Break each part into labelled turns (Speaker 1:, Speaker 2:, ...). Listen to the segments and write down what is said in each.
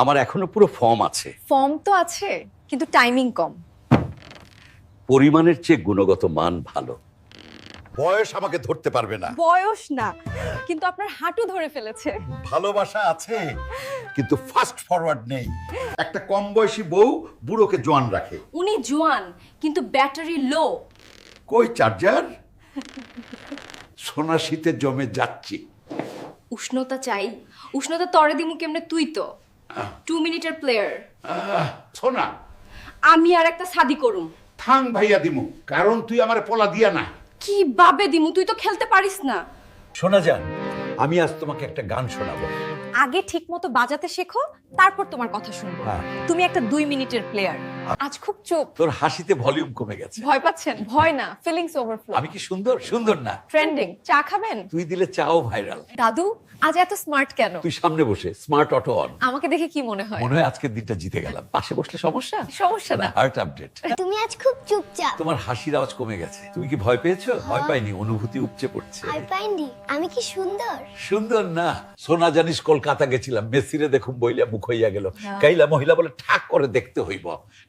Speaker 1: আমার এখনও পুরো ফর্ম আছে।
Speaker 2: ফর্ম তো আছে কিন্তু টাইমিং কম।
Speaker 1: পরিমাণের চেয়ে গুণগত মান ভালো। বয়স আমাকে ধরতে পারবে না।
Speaker 2: বয়স না কিন্তু আপনার হাঁটু ধরে ফেলেছে।
Speaker 1: ভালোবাসা আছে কিন্তু ফাস্ট ফরওয়ার্ড নেই। একটা কম বয়সী বউ বুড়োকে জোয়ান রাখে।
Speaker 2: উনি জোয়ান কিন্তু ব্যাটারি লো
Speaker 1: কই চার্জার সোনা শীতে জমে যাচ্ছি।
Speaker 2: উষ্ণতা চাই উষ্ণতা তরে দিমু কেমনে তুই তো? টু মিনিটের প্লেয়ার
Speaker 1: সোনা
Speaker 2: আমি আর একটা সাদি করুম।
Speaker 1: থাং ভাইয়া দিমু কারণ তুই আমার পোলা দিয়া না।
Speaker 2: কি বাবে দিমু? তুই তো খেলতে পারিস না।
Speaker 1: শোনা যান আমি আজ তোমাকে একটা গান শোনাবো।
Speaker 2: আগে ঠিক মতো বাজাতে শেখো তারপর তোমার কথা শুনব।
Speaker 1: হ্যাঁ।
Speaker 2: তুমি একটা দুই মিনিটের প্লেয়ার আজ খুব চুপ।
Speaker 1: তোর হাসিতে ভলিউম কমে গেছে।
Speaker 2: ভয় পাচ্ছেন? ভয় না ফিলিংস ওভারফ্লো
Speaker 1: আমি কি সুন্দর? সুন্দর না।
Speaker 2: ট্রেন্ডিং চা খাবেন?
Speaker 1: তুই দিলে চাও ভাইরাল
Speaker 2: দাদু আজ এত স্মার্ট কেন?
Speaker 1: তুই সামনে বসে স্মার্ট অটো অন
Speaker 2: আমাকে দেখে কি মনে হয়?
Speaker 1: মনে হয় আজকের দিনটা জিতে গেলাম। পাশে বসলে সমস্যা?
Speaker 2: সমস্যা না।
Speaker 1: হার্ট আপডেট
Speaker 3: তুমি আজ খুব চুপচাপ।
Speaker 1: তোমার হাসির আওয়াজ কমে গেছে। তুমি কি ভয় পেয়েছ? ভয় পাইনি অনুভূতি উপচে পড়ছে।
Speaker 3: আর পাইনি। আমি কি সুন্দর?
Speaker 1: সুন্দর না। সোনা জানিস কলকাতা গেছিলাম। মেসিরে দেখুম বইলা মুখ হইয়া গেল। কাইলা মহিলা বলে ঠাক করে দেখতে হইব।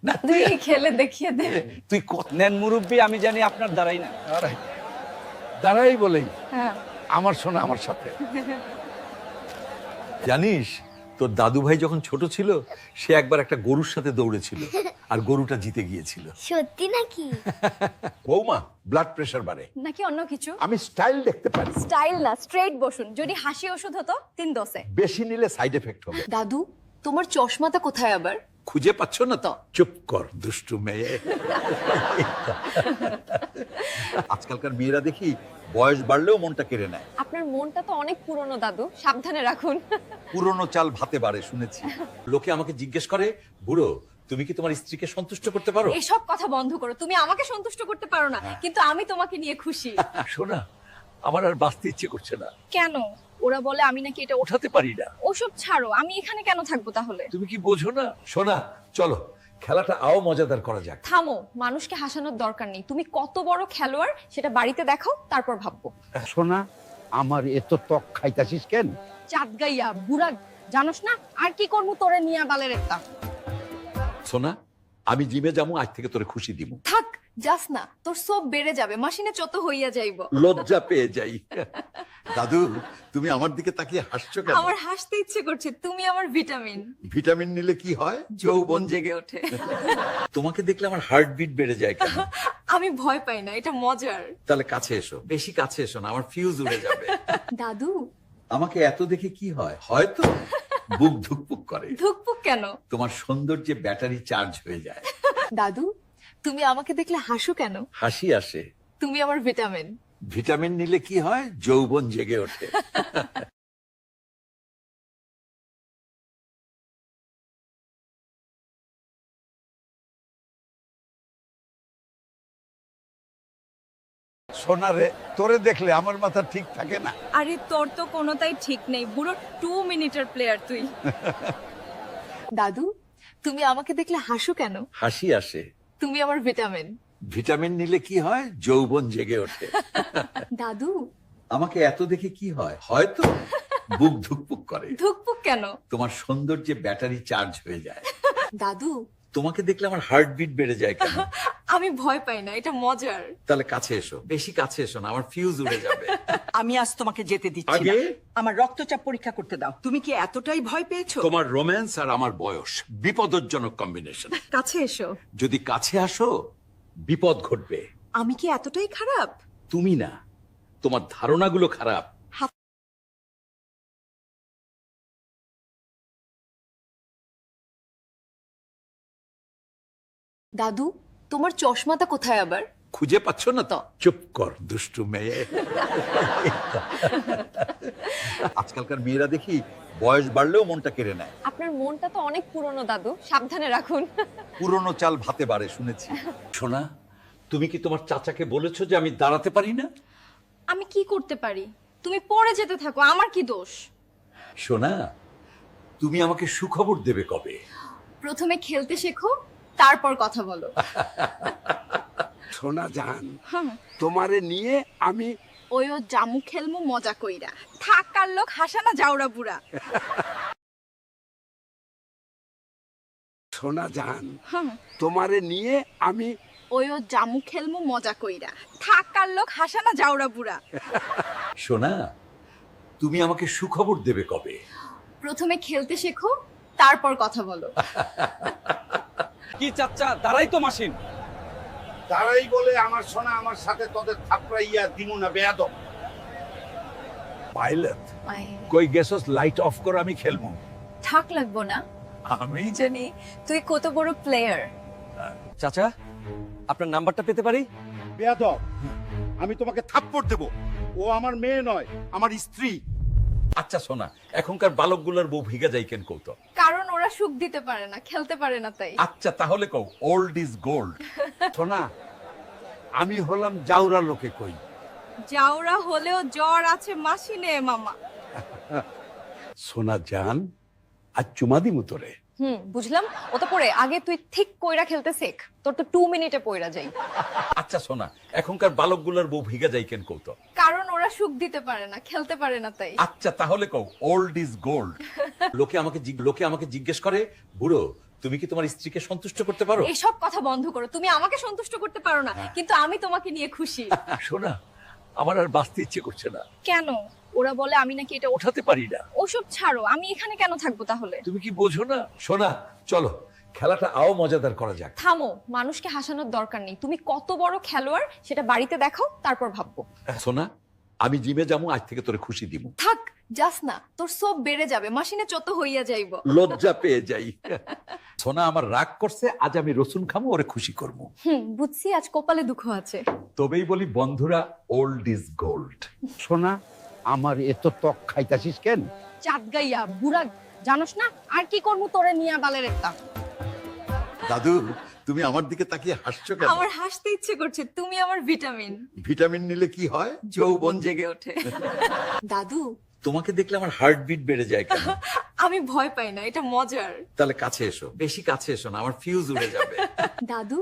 Speaker 1: না তুই
Speaker 2: খেলে দেখিয়ে দে।
Speaker 1: তুই কত
Speaker 4: নেন মুরব্বী আমি জানি আপনার দ্বারাই না।
Speaker 1: দাঁড়াই দাঁড়াই বলেই।
Speaker 2: হ্যাঁ।
Speaker 1: আমার সোনা আমার সাথে। জানিস তোর দাদু ভাই যখন ছোট ছিল সে একবার একটা গরুর সাথে দৌড়েছিল আর গরুটা জিতে গিয়েছিল।
Speaker 3: সত্যি নাকি?
Speaker 1: বৌমা ব্লাড প্রেশার বাড়ে।
Speaker 2: নাকি অন্য কিছু?
Speaker 1: আমি স্টাইল দেখতে পারি।
Speaker 2: স্টাইল না স্ট্রেট বসুন। যদি হাসি ওষুধ হতো তিন দশে।
Speaker 1: বেশি নিলে সাইড এফেক্ট হবে।
Speaker 2: দাদু তোমার চশমাটা কোথায় আবার?
Speaker 1: খুঁজে পাচ্ছ না তো? চুপ কর দুষ্টু মেয়ে। আজকালকার মেয়েরা দেখি বয়স বাড়লেও মনটা কেড়ে নেয়।
Speaker 2: আপনার মনটা তো অনেক পুরনো দাদু। সাবধানে রাখুন।
Speaker 1: পুরনো চাল ভাতে বাড়ে শুনেছি। লোকে আমাকে জিজ্ঞেস করে বুড়ো তুমি কি তোমার স্ত্রীকে সন্তুষ্ট করতে পারো?
Speaker 2: এসব কথা বন্ধ করো। তুমি আমাকে সন্তুষ্ট করতে পারো না কিন্তু আমি তোমাকে নিয়ে খুশি।
Speaker 1: শোনা আমার আর বাঁচতে ইচ্ছে করছে না।
Speaker 2: কেন? ওরা বলে আমি নাকি এটা
Speaker 1: ওঠাতে পারি না।
Speaker 2: ওসব ছাড়ো আমি এখানে কেন থাকব তাহলে?
Speaker 1: তুমি কি বোঝো না? শোনা চলো খেলাটা আও মজাদার করা যাক।
Speaker 2: থামো মানুষকে হাসানোর দরকার নেই। তুমি কত বড় খেলোয়াড় সেটা বাড়িতে দেখাও তারপর ভাববো।
Speaker 5: সোনা আমার এত ত্বক খাইতাছিস কেন?
Speaker 2: চাঁদ গাইয়া বুড়া জানোস না? আর কি করব তোরে নিয়া বালের একটা?
Speaker 1: সোনা আমি জিমে যাব আজ থেকে তোরে খুশি দিব।
Speaker 2: থাক যাস না তোর সব বেড়ে যাবে মাসিনে চত হইয়া যাইব।
Speaker 1: লজ্জা পেয়ে যাই। দাদু তুমি আমার দিকে তাকিয়ে হাসছো কেন?
Speaker 2: আমার হাসতে ইচ্ছে করছে তুমি আমার ভিটামিন।
Speaker 1: ভিটামিন নিলে কি হয়? যৌবন জেগে
Speaker 2: ওঠে।
Speaker 1: তোমাকে দেখলে আমার হার্টবিট বেড়ে যায় কেন?
Speaker 2: আমি ভয় পাই না এটা মজার।
Speaker 1: তাহলে কাছে এসো বেশি কাছে এসো না আমার ফিউজ উড়ে যাবে।
Speaker 2: দাদু।
Speaker 1: আমাকে এত দেখে কি হয়? হয়তো বুক ধুকপুক করে।
Speaker 2: ধুকপুক কেন?
Speaker 1: তোমার সৌন্দর্যে ব্যাটারি চার্জ হয়ে যায়।
Speaker 2: দাদু তুমি আমাকে দেখলে হাসো কেন?
Speaker 1: হাসি আসে।
Speaker 2: তুমি আমার ভিটামিন।
Speaker 1: ভিটামিন নিলে কি হয়? যৌবন জেগে ওঠে। সোনারে তোরে দেখলে আমার মাথা ঠিক থাকে না।
Speaker 2: আরে তোর তো কোনোটাই ঠিক নেই। বুড়ো টু মিনিটের প্লেয়ার তুই। দাদু তুমি আমাকে দেখলে হাসো কেন?
Speaker 1: হাসি আসে।
Speaker 2: তুমি আমার ভিটামিন।
Speaker 1: ভিটামিন নিলে কি হয়? যৌবন জেগে ওঠে।
Speaker 2: দাদু।
Speaker 1: আমাকে এত দেখে কি হয়? হয়তো বুক ধুকপুক করে।
Speaker 2: ধুকপুক কেন?
Speaker 1: তোমার সৌন্দর্যে ব্যাটারি চার্জ হয়ে যায়।
Speaker 2: দাদু
Speaker 1: তোমাকে দেখলে আমার হার্টবিট বেড়ে যায় কেন?
Speaker 2: আমি ভয় পাই না এটা মজার।
Speaker 1: তাহলে কাছে এসো। বেশি কাছে এসো না আমার ফিউজ উড়ে যাবে।
Speaker 6: আমি আজ তোমাকে যেতে দিচ্ছি না।
Speaker 1: আগে?
Speaker 6: আমার রক্তচাপ পরীক্ষা করতে দাও। তুমি কি এতটাই ভয় পেয়েছ?
Speaker 1: তোমার রোম্যান্স আর আমার বয়স বিপদজনক কম্বিনেশন
Speaker 2: কাছে এসো।
Speaker 1: যদি কাছে আসো বিপদ ঘটবে।
Speaker 6: আমি কি এতটাই খারাপ?
Speaker 1: তুমি না তোমার ধারণাগুলো খারাপ।
Speaker 2: দাদু তোমার চশমাটা কোথায় আবার?
Speaker 1: খুঁজে পাচ্ছ না তো? চুপ কর দুষ্টু মেয়ে। আজকালকার মেয়েরা দেখি বয়স বাড়লেও মনটা কেড়ে নেয়।
Speaker 2: আপনার মনটা তো অনেক পুরনো দাদু। সাবধানে রাখুন।
Speaker 1: পুরনো চাল ভাতে বাড়ে শুনেছি। শোনা তুমি কি তোমার চাচাকে বলেছ যে আমি দাঁড়াতে পারি না?
Speaker 2: আমি কি করতে পারি? তুমি পড়ে যেতে থাকো আমার কি দোষ?
Speaker 1: শোনা তুমি আমাকে সুখবর দেবে কবে?
Speaker 2: প্রথমে খেলতে শেখো তারপর কথা বলো।
Speaker 5: সোনা জান তোমারে নিয়ে আমি
Speaker 2: ওই জামু খেলমু মজা কইরা। থাকার লোক হাসানা যাওরা বুড়া।
Speaker 5: সোনা জান তোমারে নিয়ে আমি
Speaker 2: ওইও জামু খেলমু মজা কইরা। থাকার লোক হাসানা যাওরা বুড়া।
Speaker 1: সোনা তুমি আমাকে সুখবর দেবে কবে?
Speaker 2: প্রথমে খেলতে শেখো তারপর কথা বলো।
Speaker 4: কি চাচ্চা দাঁড়াই তো মাসিন।
Speaker 5: তারাই বলে আমার সোনা আমার সাথে তোদের থাপড়াইয়া দিমু না বেয়াদব।
Speaker 1: পাইলট কই গেছস লাইট অফ কর আমি খেলব
Speaker 2: থাক লাগবো না।
Speaker 1: আমি?
Speaker 2: জানি তুই কত বড় প্লেয়ার
Speaker 4: চাচা আপনার নাম্বারটা পেতে পারি?
Speaker 5: বেয়াদব আমি তোমাকে থাপ্পড় দেব। ও আমার মেয়ে নয় আমার স্ত্রী।
Speaker 1: আচ্ছা সোনা এখনকার বালকগুলোর বউ ভিগা যাই কেন কৌত
Speaker 2: কারণ ওরা সুখ দিতে পারে না খেলতে পারে না তাই।
Speaker 1: আচ্ছা তাহলে কও ওল্ড ইজ গোল্ড
Speaker 5: সোনা আমি হলাম জাউরা লোকে কই?
Speaker 2: যাওরা হলেও জ্বর আছে মাসিনে মামা।
Speaker 5: সোনা জান আর চুমা দিমু তোরে।
Speaker 7: হুম বুঝলাম। ও তো পড়ে আগে তুই ঠিক কইরা খেলতে শেখ তোর তো টু মিনিটে পইরা যাই।
Speaker 1: আচ্ছা সোনা এখনকার বালকগুলোর বউ ভিগা যাই কেন কৌত
Speaker 2: ওরা সুখ দিতে পারে না খেলতে পারে না তাই।
Speaker 1: আচ্ছা তাহলে কও ওল্ড ইজ গোল্ড লোকে আমাকে জিগ- লোকে আমাকে জিজ্ঞেস করে বুড়ো তুমি কি তোমার স্ত্রীকে সন্তুষ্ট করতে পারো?
Speaker 7: এসব কথা বন্ধ করো তুমি আমাকে সন্তুষ্ট করতে পারো না কিন্তু আমি তোমাকে নিয়ে খুশি।
Speaker 1: সোনা আমার আর বাঁচতে ইচ্ছে করছে না।
Speaker 7: কেন? ওরা বলে আমি নাকি এটা ওঠা
Speaker 1: ওঠাতে পারি না।
Speaker 7: ওসব ছাড়ো আমি এখানে কেন থাকব তাহলে?
Speaker 1: তুমি কি বোঝো না? সোনা চলো খেলাটা আও মজাদার করা যাক।
Speaker 7: থামো মানুষকে হাসানোর দরকার নেই। তুমি কত বড় খেলোয়াড় সেটা বাড়িতে দেখাও তারপর ভাববো।
Speaker 1: সোনা আমি জিমে যাব আজ থেকে তোরে খুশি দিব।
Speaker 7: থাক যাস না তোর সব বেড়ে যাবে মাসিনে চত হইয়া যাইব।
Speaker 1: লজ্জা পেয়ে যাই। সোনা আমার রাগ করছে আজ আমি রসুন খামো ওরে খুশি করব।
Speaker 7: হুম বুঝছি আজ কপালে দুঃখ আছে।
Speaker 1: তবেই বলি বন্ধুরা ওল্ড ইজ গোল্ড
Speaker 5: সোনা আমার এত ত্বক খাইতাছিস কেন?
Speaker 7: চাঁদ গাইয়া বুড়া জানোস না আর কি করব তোরে নিয়া বালের একটা?
Speaker 1: দাদু তুমি আমার দিকে তাকিয়ে হাসছো কেন?
Speaker 2: আমার হাসতে ইচ্ছে করছে তুমি আমার ভিটামিন।
Speaker 1: ভিটামিন নিলে কি হয়? যৌবন জেগে ওঠে।
Speaker 2: দাদু?
Speaker 1: তোমাকে দেখলে আমার হার্টবিট বেড়ে যায় কেন?
Speaker 2: আমি ভয় পাই না এটা মজার।
Speaker 1: তাহলে কাছে এসো বেশি কাছে এসো না আমার ফিউজ উড়ে যাবে।
Speaker 2: দাদু?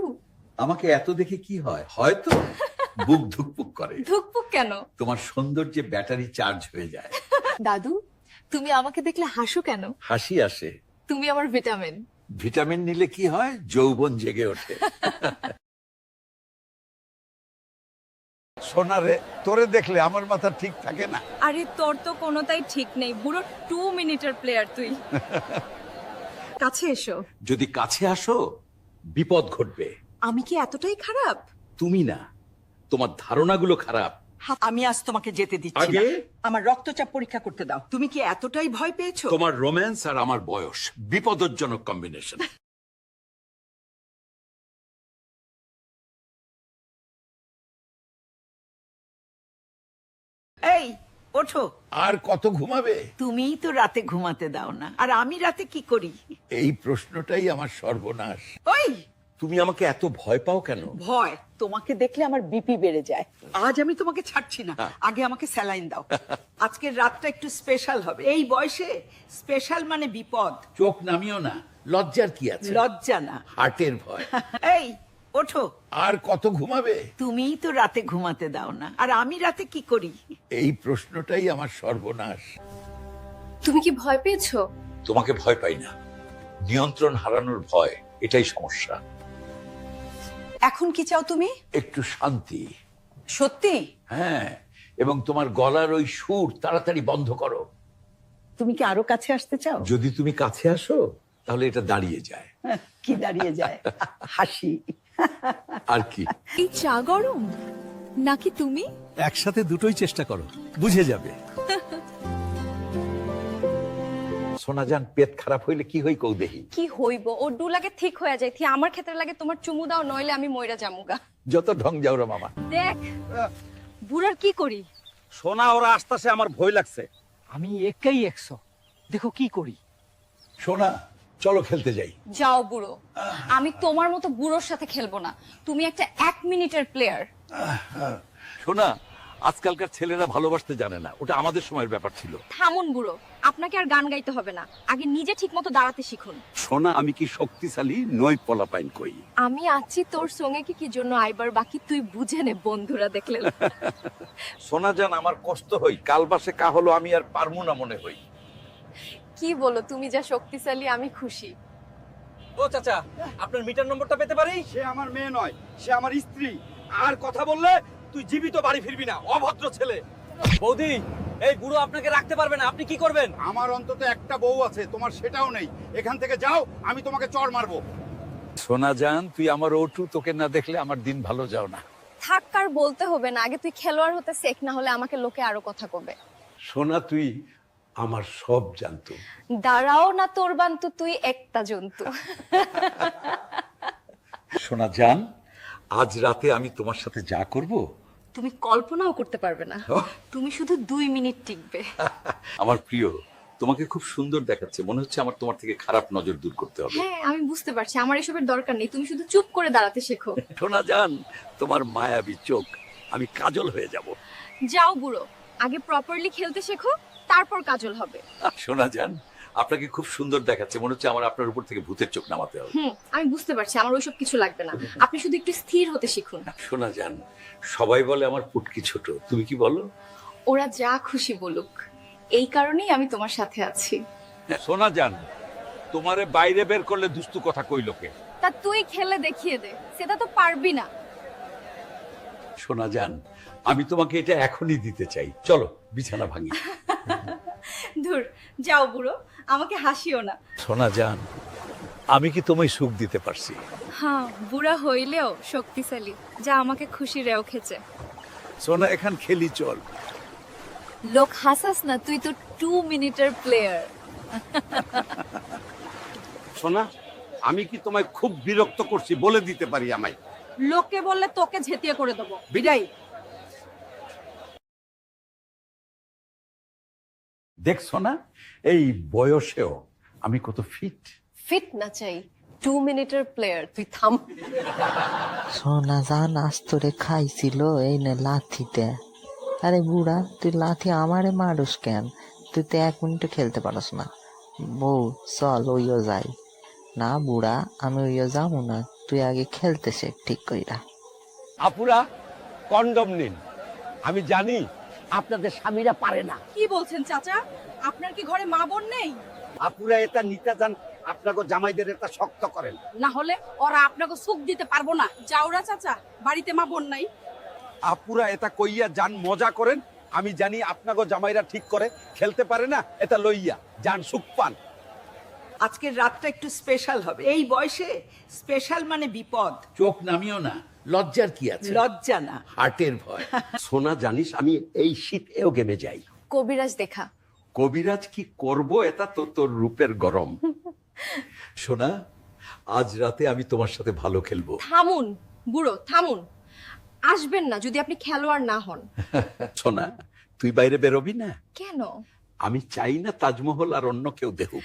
Speaker 1: আমাকে এত দেখে কি হয়? হয়তো বুক ধুকপুক করে।
Speaker 2: ধুকপুক কেন?
Speaker 1: তোমার সৌন্দর্যে ব্যাটারি চার্জ হয়ে যায়।
Speaker 2: দাদু তুমি আমাকে দেখলে হাসো কেন?
Speaker 1: হাসি আসে।
Speaker 2: তুমি আমার ভিটামিন।
Speaker 1: ভিটামিন নিলে কি হয়? যৌবন জেগে ওঠে।
Speaker 5: সোনা রে তোরে দেখলে আমার মাথা ঠিক থাকে না।
Speaker 2: আরে তোর তো কোনোটাই ঠিক নেই। বুড়ো টু মিনিটের প্লেয়ার তুই। কাছে এসো।
Speaker 1: যদি কাছে আসো বিপদ ঘটবে।
Speaker 6: আমি কি এতটাই খারাপ?
Speaker 1: তুমি না। তোমার ধারণাগুলো খারাপ।
Speaker 6: আমি আজ তোমাকে যেতে দিচ্ছি না।
Speaker 1: আগে?
Speaker 6: আমার রক্তচাপ পরীক্ষা করতে দাও। তুমি কি এতটাই ভয় পেয়েছ?
Speaker 1: তোমার রোম্যান্স আর আমার বয়স বিপদজনক কম্বিনেশন
Speaker 6: এই ওঠো।
Speaker 5: আর কত ঘুমাবে?
Speaker 6: তুমিই তো রাতে ঘুমাতে দাও না। আর আমি রাতে কি করি?
Speaker 5: এই প্রশ্নটাই আমার সর্বনাশ।
Speaker 6: ওই!
Speaker 1: তুমি আমাকে এত ভয় পাও কেন?
Speaker 6: ভয়? তোমাকে দেখলে আমার বিপি বেড়ে যায়। আজ আমি তোমাকে ছাড়ছি না। আগে আমাকে স্যালাইন দাও। আজকের রাতটা একটু স্পেশাল হবে। এই বয়সে স্পেশাল মানে বিপদ।
Speaker 5: চোখ নামিও না। লজ্জার কি আছে?
Speaker 6: লজ্জা না।
Speaker 5: হার্টের ভয়।
Speaker 6: এই ওঠো।
Speaker 5: আর কত ঘুমাবে?
Speaker 6: তুমিই তো রাতে ঘুমাতে দাও না। আর আমি রাতে কি করি?
Speaker 5: এই প্রশ্নটাই আমার সর্বনাশ।
Speaker 7: তুমি কি ভয় পেয়েছ?
Speaker 1: তোমাকে ভয় পাই না। নিয়ন্ত্রণ হারানোর ভয় এটাই সমস্যা।
Speaker 6: এখন কি চাও তুমি?
Speaker 1: একটু শান্তি।
Speaker 6: সত্যি?
Speaker 1: হ্যাঁ এবং তোমার গলার ওই সুর তাড়াতাড়ি বন্ধ করো।
Speaker 6: তুমি কি আরও কাছে আসতে চাও?
Speaker 1: যদি তুমি কাছে আসো তাহলে এটা দাঁড়িয়ে যায়।
Speaker 6: কি দাঁড়িয়ে যায়? হাসি।
Speaker 1: আর কি।
Speaker 2: এই চা গরম? নাকি তুমি?
Speaker 8: একসাথে দুটোই চেষ্টা করো বুঝে যাবে।
Speaker 1: সোনাজান পেট খারাপ হইলে কি হই কৌ দেহি
Speaker 7: কি হইব? ও ডু লাগে ঠিক হয়ে যায়। থি আমার ক্ষেত্রে লাগে তোমার চুমু দাও নইলে আমি মইরা জামুগা
Speaker 1: যত ঢং যাওরা মামা।
Speaker 7: দেখ বুড়ার কি করি?
Speaker 4: সোনা ওরা আসতেছে আমার ভয় লাগছে। আমি একাই একশো। দেখো কি করি।
Speaker 1: সোনা চলো খেলতে যাই।
Speaker 7: যাও বুড়ো। আমি তোমার মতো বুড়োর সাথে খেলব না। তুমি একটা এক মিনিটের প্লেয়ার
Speaker 1: সোনা আজকালকার ছেলেরা ভালোবাসতে জানে না। ওটা আমাদের সময়ের ব্যাপার ছিল।
Speaker 7: থামুন বুড়ো আপনাকে আর গান গাইতে হবে না। আগে নিজে ঠিক মতো দাঁড়াতে শিখুন।
Speaker 5: সোনা আমি কি শক্তিশালী? নই পলাপাইন কই।
Speaker 7: আমি আছি তোর সঙ্গে কি কি জন্য আইবার বাকি? তুই বুঝে নে বন্ধুরা দেখলে
Speaker 1: সোনাজান আমার কষ্ট হই। কাল বাসে কা হলো আমি আর পারমু না মনে হই।
Speaker 7: কি বলো তুমি যা শক্তিশালী আমি খুশি।
Speaker 4: ও চাচা আপনার মিটার নম্বরটা পেতে পারি?
Speaker 5: সে আমার মেয়ে নয় সে আমার স্ত্রী। আর কথা বললে তুই জীবিত বাড়ি ফিরবি না অভদ্র ছেলে।
Speaker 4: বৌদি এই বুড়ো আপনাকে রাখতে পারবে না আপনি কি করবেন?
Speaker 5: আমার অন্তত একটা বউ আছে তোমার সেটাও নেই। এখান থেকে যাও আমি তোমাকে চড় মারবো।
Speaker 1: সোনা জান তুই আমার ওটু তোকে না দেখলে আমার দিন ভালো যাও না।
Speaker 2: থাক আর বলতে হবে না আগে তুই খেলোয়াড় হতে শেখ না হলে আমাকে লোকে আরও কথা কবে।
Speaker 1: সোনা তুই আমার সব জানতো।
Speaker 2: দাঁড়াও না তোর বান্তু তুই একটা জন্তু।
Speaker 1: সোনা জান আজ রাতে আমি তোমার সাথে যা করব
Speaker 2: তুমি কল্পনাও করতে পারবে না। তুমি শুধু দুই মিনিট টিকবে।
Speaker 1: আমার প্রিয় তোমাকে খুব সুন্দর দেখাচ্ছে। মনে হচ্ছে আমার তোমার থেকে খারাপ নজর দূর করতে হবে।
Speaker 2: হ্যাঁ আমি বুঝতে পারছি। আমার এসবের দরকার নেই। তুমি শুধু চুপ করে দাঁড়াতে শেখো।
Speaker 1: সোনা জান তোমার মায়াবী চোখ আমি কাজল হয়ে যাব।
Speaker 2: যাও বুড়ো আগে প্রপারলি খেলতে শেখো তারপর কাজল হবে।
Speaker 1: সোনা জান আপনাকে খুব সুন্দর দেখাচ্ছে। মনে হচ্ছে আমার আপনার উপর থেকে ভূতের চোখ নামাতে হবে।
Speaker 2: হুম আমি বুঝতে পারছি আমার ওইসব কিছু লাগবে না। আপনি শুধু একটু স্থির হতে শিখুন।
Speaker 1: শোনা যান সবাই বলে আমার পুটকি ছোট। তুমি কি বলো?
Speaker 2: ওরা যা খুশি বলুক এই কারণেই আমি তোমার সাথে আছি।
Speaker 1: শোনা যান তোমারে বাইরে বের করলে দুস্তু কথা কই লোকে
Speaker 2: তা তুই খেলে দেখিয়ে দে সেটা তো পারবি না।
Speaker 1: শোনা যান আমি তোমাকে এটা এখনই দিতে চাই। চলো বিছানা ভাঙি।
Speaker 2: ধুর যাও বুড়ো আমাকে হাসিও না।
Speaker 1: সোনা যান আমি কি তোমায় সুখ দিতে পারছি?
Speaker 2: হ্যাঁ বুড়া হইলেও শক্তিশালী যা আমাকে খুশি রেও খেছে
Speaker 1: সোনা এখান খেলি চল।
Speaker 2: লোক হাসাস না তুই তো টু মিনিটের প্লেয়ার
Speaker 5: সোনা আমি কি তোমায় খুব বিরক্ত করছি বলে দিতে পারি আমায়।
Speaker 6: লোকে বললে তোকে ঝেঁটিয়ে করে দেবো। বিদায়।
Speaker 1: দেখছ না? এই বয়সেও আমি কত ফিট
Speaker 2: ফিট না চাই টু মিনিটের প্লেয়ার তুই থাম।
Speaker 9: সোনা জান আজ তোরে খাইছিল এই না লাথিতে। আরে বুড়া তুই লাথি আমারে মারুস কেন? তুই তো এক মিনিটও খেলতে পারস না। বউ চল ওইও যাই। না বুড়া আমি ওইও যাব না। তুই আগে খেলতে শেখ ঠিক কইরা।
Speaker 4: আপুরা কন্ডম নিন। আমি জানি আপনাদের স্বামীরা পারে না।
Speaker 6: কি বলছেন চাচা? আপনার কি ঘরে মা বোন নেই?
Speaker 5: আপুরা এটা নিতে যান আপনাকে জামাইদের এটা শক্ত করেন।
Speaker 6: না হলে ওরা আপনাকে সুখ দিতে পারব না। যাওরা চাচা বাড়িতে মা বোন নাই।
Speaker 5: আপুরা এটা কইয়া যান মজা করেন। আমি জানি আপনাকে জামাইরা ঠিক করে খেলতে পারে না এটা লইয়া। যান সুখ পান।
Speaker 6: আজকের রাতটা একটু স্পেশাল হবে। এই বয়সে স্পেশাল মানে বিপদ।
Speaker 1: চোখ নামিও না। লজ্জার কি আছে?
Speaker 6: লজ্জা না।
Speaker 1: হার্টের ভয়।
Speaker 5: সোনা জানিস আমি এই শীতেও গেমে যাই।
Speaker 2: কবিরাজ দেখা।
Speaker 1: কবিরাজ কি করব এটা তো তোর রূপের গরম। সোনা আজ রাতে আমি তোমার সাথে ভালো খেলব।
Speaker 2: থামুন বুড়ো থামুন। আসবেন না যদি আপনি খেলোয়াড় না হন।
Speaker 1: সোনা তুই বাইরে বেরোবি না?
Speaker 2: কেন?
Speaker 1: আমি চাই না তাজমহল আর অন্য কেউ দেখুক।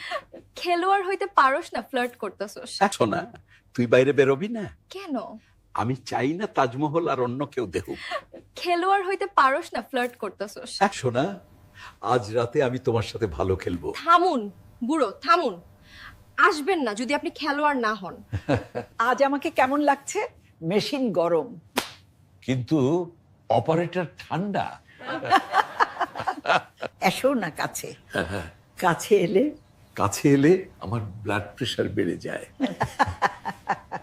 Speaker 2: খেলোয়াড় হইতে পারোস না ফ্লার্ট করতেছস
Speaker 1: সোনা তুই বাইরে বেরোবি না?
Speaker 2: কেন?
Speaker 1: আমি চাই না তাজমহল আর অন্য কেউ দেখুক।
Speaker 2: খেলোয়াড় হইতে পারোস না ফ্লার্ট করতেছস।
Speaker 1: সোনা আজ রাতে আমি তোমার সাথে ভালো খেলব।
Speaker 2: থামুন বুড়ো থামুন। আসবেন না যদি আপনি খেলোয়াড় না হন।
Speaker 6: আজ আমাকে কেমন লাগছে? মেশিন গরম।
Speaker 1: কিন্তু অপারেটর ঠান্ডা।
Speaker 6: এসো না কাছে। কাছে এলে?
Speaker 1: কাছে এলে আমার ব্লাড প্রেশার বেড়ে যায়।